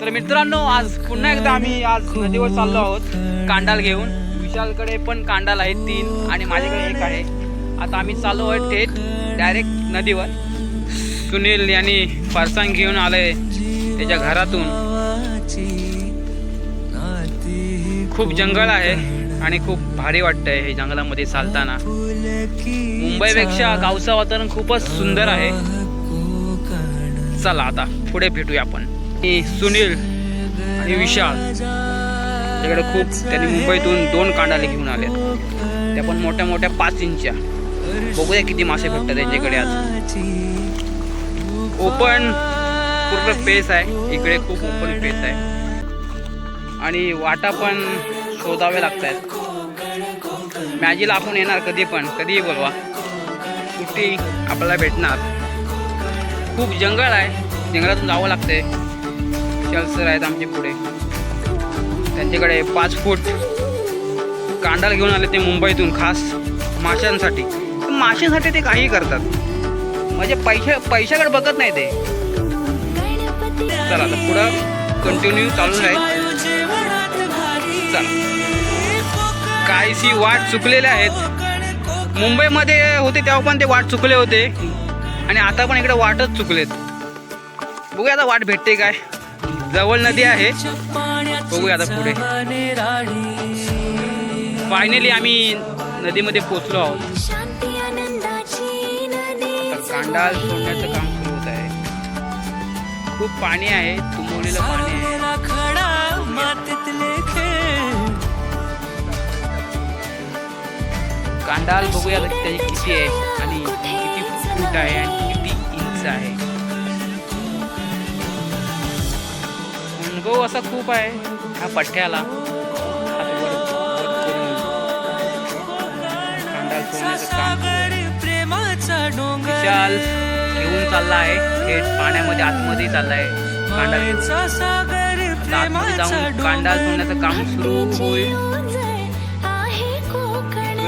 तर मित्रांनो आज पुन्हा एकदा आम्ही आज नदीवर चाललो आहोत कांडाल घेऊन. विशालकडे पण कांडाल आहे तीन आणि माझ्याकडे एक आहे. आता आम्ही चाललो आहोत थेट डायरेक्ट नदीवर. सुनील यांनी फरसांग घेऊन आले त्याच्या घरातून. खूप जंगल आहे आणि खूप भारी वाटतंय हे जंगलामध्ये चालताना. मुंबईपेक्षा गावचं वातावरण खूपच सुंदर आहे. चला आता पुढे भेटूया आपण. सुनील आणि विशाल त्याकडे खूप त्यांनी मुंबईतून दोन कांडाले घेऊन आले त्या पण मोठ्या मोठ्या पाच इंचच्या. बघूया किती मासे भेटतात त्यांच्याकडे आज. ओपन पूर्ण पेस आहे. इकडे खूप ओपन पेस आहे. आणि वाटा पण शोधावे लागत आहेत मॅजीला आपण येणार कधी पण कधीही बोलवा. सुट्टी आपल्याला भेटणार. खूप जंगल आहे. जंगलातून जावं लागतंय. सर आहेत आमचे पुढे. त्यांच्याकडे पाच फूट कांडाल घेऊन आले ते मुंबईतून खास माशांसाठी. माशांसाठी ते काही करतात. म्हणजे पैशा पैशाकडे बघत नाही ते. चला आता पुढं कंटिन्यू चालू राहील. चला. काहीशी वाट चुकलेले आहेत. मुंबईमध्ये होते तेव्हा पण ते वाट चुकले होते. आणि आता पण इकडे वाटच चुकलेत. बघूया आता वाट भेटते काय. जवळ नदी आहे. बघूया आता पुढे. फायनली आम्ही नदीमध्ये पोचलो आहोत. कांडाल सोडण्याचं काम सुरू होत आहे. खूप पाणी आहे तुंबवलेलं पाणी आहे. कांडाल बघूया त्याची किती आहे. उंगव असा खूप आहे. ह्या पठ्ठ्याला. आहे. विशाल घेऊन चालला आहे थेट पाण्यामध्ये आतमध्ये घेऊन. आता आतमध्ये जाऊन कांडाल सोडण्याचं काम सुरू होईल. कोकण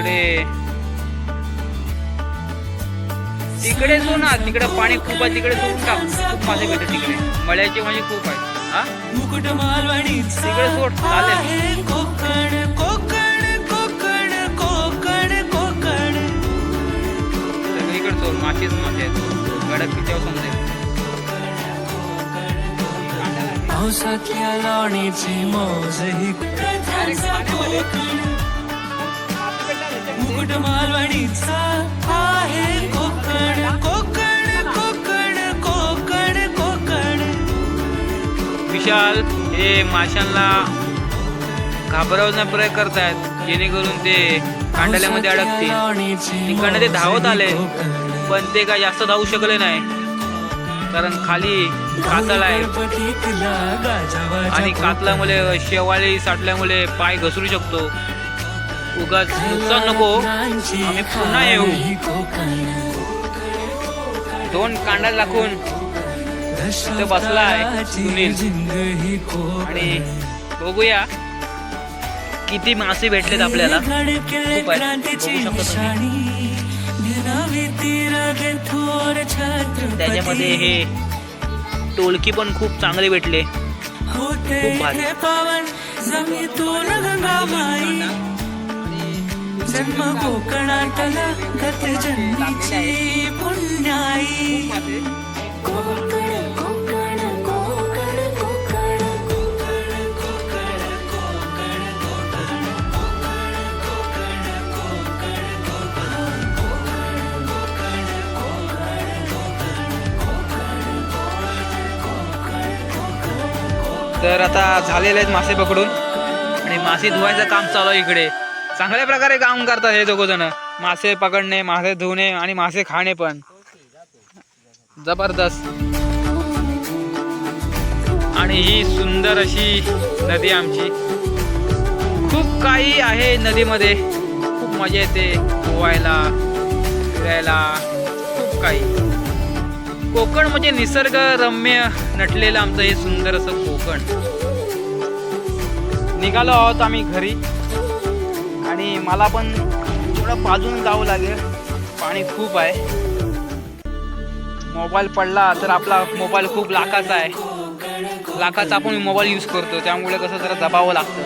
तिकडे जो ना. तिकडे पाणी खूप आहे. तिकडे खूप मासे भेटत तिकडे. मळ्याचे म्हणजे खूप आहे. मुकुट मालवणी कोकण कोकण कोकण कोकण कोकण सगळीकडे सोड मासेच मासे गडक किती समजेल पावसातल्या लावणीची मौज ही मुकुट मालवणीचा आहे विशाल हे माशांना घाबरवण्याचा प्रयत्न करतायत. जेणेकरून ते कांडाल्यामध्ये अडकतील. तिकडनं ते धावत आले. पण ते काय जास्त धावू शकले नाही. कारण खाली कातल आहे. आणि कातल्यामुळे शेवाळी साठल्यामुळे पाय घसरू शकतो. उगाच नुकसान नको. आम्ही पुन्हा येऊ. दोन कांडा लागून इथं बसला आहे सुनील आणि बघूया किती मासे भेटलेत आपल्याला. त्याच्यामध्ये हे टोलकी पण खूप चांगले भेटले. जन्म कोकणातला गत जन्मीची पुण्याई. तर आता झालेले आहेत मासे पकडून. आणि मासे धुवायचं काम चालू आहे इकडे. चांगल्या प्रकारे काम करतात हे दोघंजण मासे पकडणे मासे धुणे आणि मासे खाणे पण. जबरदस्त. आणि ही सुंदर अशी नदी आमची. खूप काही आहे नदीमध्ये. खूप मजा येते पोवायला फिरायला. खूप काही. कोकण म्हणजे निसर्गरम्य नटलेलं आमचं हे सुंदर असं कोकण. निघालो आहोत आम्ही घरी. आणि मला पण थोडं पाजून जावं लागेल. पाणी खूप आहे. मोबाईल पडला तर आपला मोबाईल खूप लाखाचा आहे. लाखाचा आपण मोबाईल यूज करतो. त्यामुळे कसं जरा दबावं लागतं.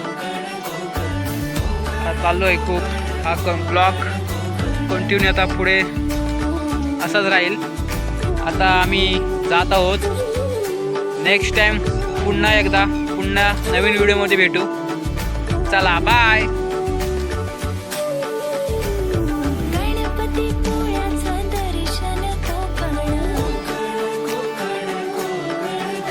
आता चाललो आहे खूप. हा ब्लॉक. कंटिन्यू आता पुढे. असाच राहील. आता आम्ही जात आहोत. नेक्स्ट टाइम पुन्हा एकदा पुन्हा नवीन व्हिडिओमध्ये भेटू. चला बाय